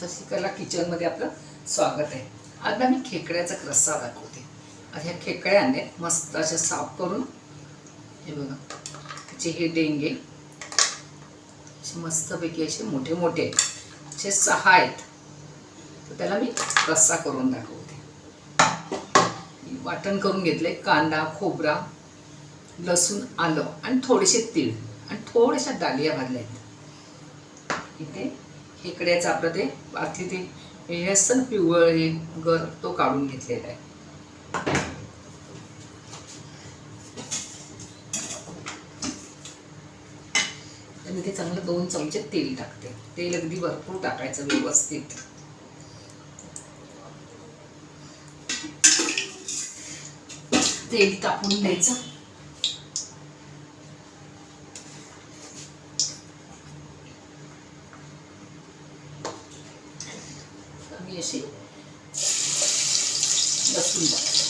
शशिकला किचनमध्ये आपलं स्वागत आहे. आज मी खेकड्याचा रस्सा दाखवते. आता ह्या खेकड्या मस्त अशा साफ करून हे बघा त्याचे हे डेंगे असे मस्तपैकी असे मोठे मोठे असे सहा आहेत. तर त्याला मी रस्सा करून दाखवते. वाटण करून घेतले कांदा खोबरा लसूण आलं आणि थोडेसे तीळ आणि थोड्याशा डालिया भाजल्या आहेत. इथे खेकड्याचं आपलं ते. आतली ते हे पिवळ हे गर तो काढून घेतलेला आहे. आणि ते चांगलं दोन चमचे तेल टाकते. तेल अगदी भरपूर टाकायचं व्यवस्थित. तेल तापून द्यायचं मी अशी लसूण टाकते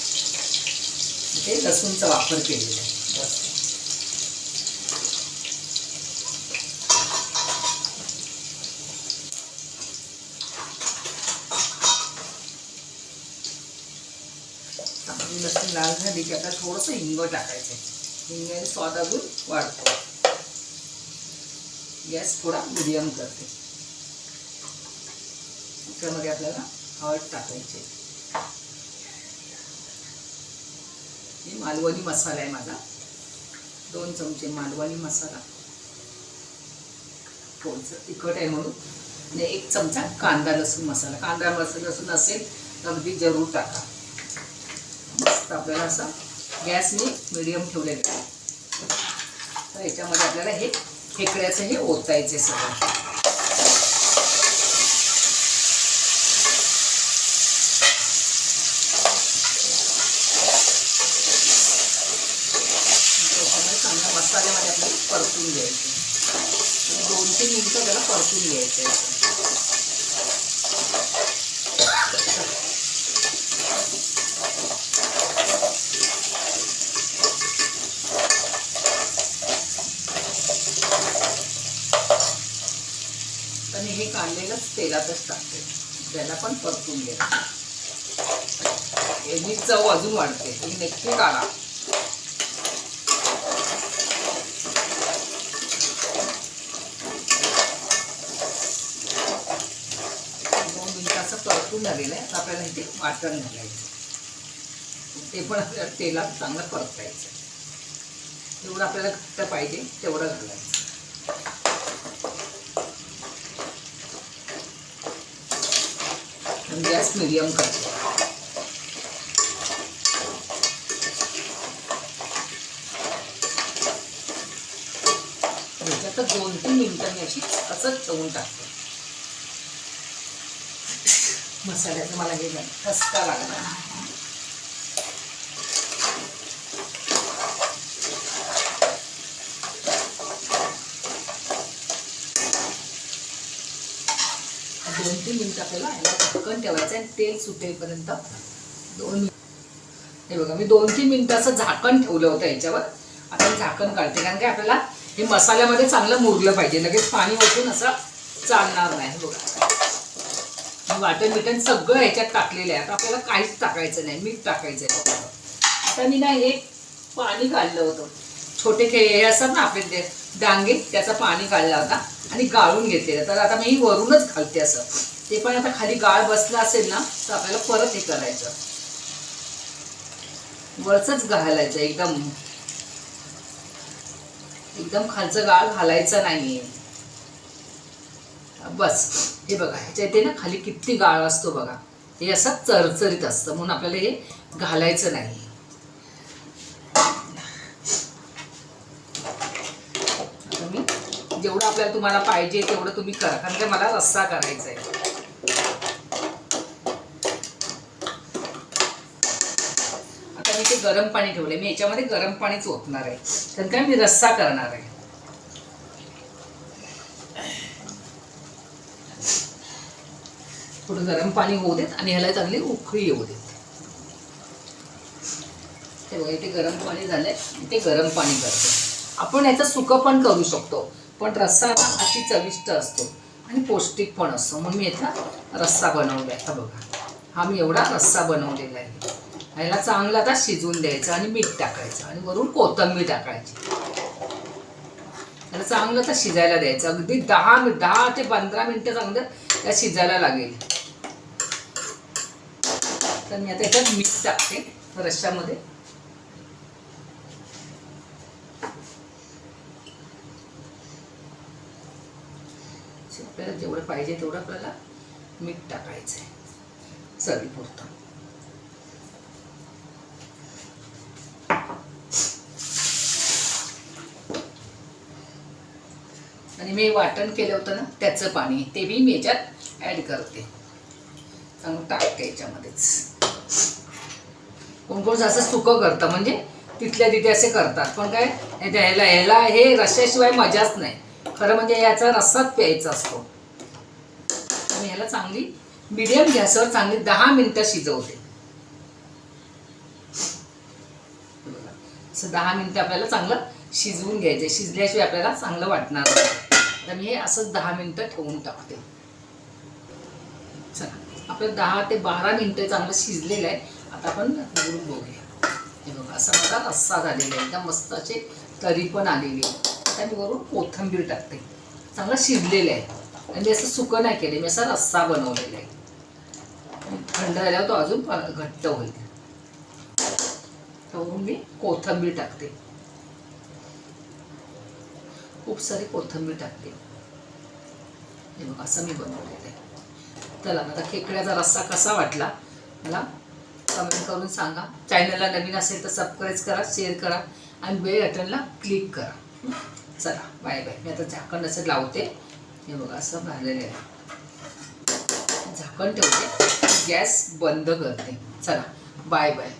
इथे लसूणचा वापर केलेला आहे. लसूण लाल झाली की आता थोडंसं हिंग टाकायचं हिंग हिंगाने स्वाद अजून वाढतो. गॅस थोडा मिडियम करते. मिक्सरमध्ये आपल्याला हळद टाकायची. हे मालवणी मसाला आहे माझा. दोन चमचे मालवणी मसाला. थोडंसं तिखट आहे म्हणून. आणि एक चमचा कांदा लसूण मसाला. कांदा मसाला लसूण असेल तर अगदी जरूर टाका. मस्त आपल्याला असा गॅस मी मिडियम ठेवलेला आहे. तर याच्यामध्ये आपल्याला हे खेकड्याचं हे ओतायचे सगळं त्याच्यामध्ये चांगला मसाल्यामध्ये आपल्याला परतून घ्यायचे आणि दोन तीन त्याला परतून घ्यायचं आहे. आणि हे काढलेलंच तेलातच टाकते. त्याला पण परतून घ्यायचं. याची चव अजून वाढते. ही नक्की काढा दोन मिनिटं असं परतून झालेलं आहे. आपल्याला इथे वाटण घालायचं ते पण आपल्याला तेलात चांगलं परतायचं जेवढं आपल्याला घट्ट पाहिजे तेवढं घालायचं गॅस मिडियम करतो. दोन तीन मिनिटांनी अशी असंच ठेवून टाकते. मसाल्याचं मला हे नाही ठसका लागला दोन तीन मिनिट आपल्याला याला ढक्कन ठेवायचं आणि तेल सुटेपर्यंत दोन मिनिट. हे बघा मी दोन तीन मिनिटं असं झाकण ठेवलं होतं याच्यावर. आता झाकण काढते. कारण की आपल्याला हे मसाल्यामध्ये चांगलं मुरलं पाहिजे. लगेच पाणी ओतून असं चालणार नाही. बघा. वाटण बिटण सगळं ह्याच्यात टाकलेलं आहे. आता आपल्याला काहीच टाकायचं नाही. मीठ टाकायचं आहे आता मी ना हे पाणी काढलं होतं. छोटे खेळ हे असतात ना आपले ते डांगे त्याचं पाणी काढला होता आणि गाळून घेतलेलं. तर आता मी वरूनच घालते असं. ते पण आता खाली गाळ बसला असेल ना तर आपल्याला परत हे करायचं. वरचंच घालायचं एकदम. एकदम खालचं गाळ घालायचं नाहीये. बस. हे बघा ह्याच्या इथे ना खाली किती गाळ असतो बघा. हे असं चरचरीत असतं म्हणून आपल्याला हे घालायचं नाही. मी जेवढं आपल्याला तुम्हाला पाहिजे तेवढं तुम्ही करा कारण काय मला रस्सा करायचा आहे. आता मी ते गरम पाणी ठेवले मी याच्यामध्ये गरम पाणीच ओतणार आहे. कारण काय मी रस्सा करणार आहे. थोडं गरम पाणी होऊ देत आणि ह्याला चांगली उकळी येऊ देत. हे बघा इथे गरम पाणी झालंय इथे गरम पाणी करते. आपण याचं सुकं पण करू शकतो पण रस्सा अशी अति चविष्ट असतो. आणि पौष्टिक पण असतो. म्हणून मी याचा रस्सा बनवला आहे बघा. हा मी एवढा रस्सा बनवलेला आहे. ह्याला चांगला आता शिजवून द्यायचं आणि मीठ टाकायचं आणि वरून कोथंबीर टाकायची. त्याला चांगलं तर शिजायला द्यायचं. अगदी दहा दहा ते पंधरा मिनिटं चांगलं त्या शिजायला लागेल. तर मी आता याच्यात मीठ टाकते रश्श्यामध्ये. आपल्याला जेवढं पाहिजे तेवढं आपल्याला मीठ टाकायचं आहे चवीपुरतं आणि मी वाटण केलं होतं ना त्याचं पाणी ते मी याच्यात ॲड करते. चांगलं टाकते याच्यामध्येच. कोण कोण सुखं सुकं करतं म्हणजे तिथल्या तिथे असे करतात. पण काय त्याला ह्याला ह्याला हे रश्याशिवाय मजाच नाही. खरं म्हणजे याचा रस्साच प्यायचा असतो. आणि ह्याला चांगली मिडियम गॅसवर चांगली दहा मिनटं शिजवते. असं दहा मिनटं आपल्याला चांगलं शिजवून घ्यायचं. शिजल्याशिवाय आपल्याला चांगलं वाटणार तर मी हे असंच दहा मिनटं ठेवून टाकते. चला. आपलं दहा ते बारा मिनटं चांगलं शिजलेलं आहे. आता आपण उघडून बघूया. हे बघा असा माझा रस्सा झालेला आहे. एकदम मस्त असे तरी पण आलेली आहे आता मी वरून कोथिंबीर टाकते. चांगलं शिजलेलं आहे. आणि मी असं सुकं नाही केलं मी असा रस्सा बनवलेला आहे. थंड झाल्यावर तो अजून घट्ट होईल. तर मी कोथिंबीर टाकते. खूप सारी कोथिंबीर टाकते. हे बघा असं मी बनवलेलं आहे. चला आता खेकड्याचा रस्सा कसा वाटला मला कमेंट करून सांगा. चॅनलला नवीन असेल तर सबस्क्राईब करा शेअर करा आणि बेल बटनला क्लिक करा. चला बाय बाय मी आता झाकण असं लावते. हे बघा असं झालेलं आहे. झाकण ठेवते. गॅस बंद करते. चला बाय बाय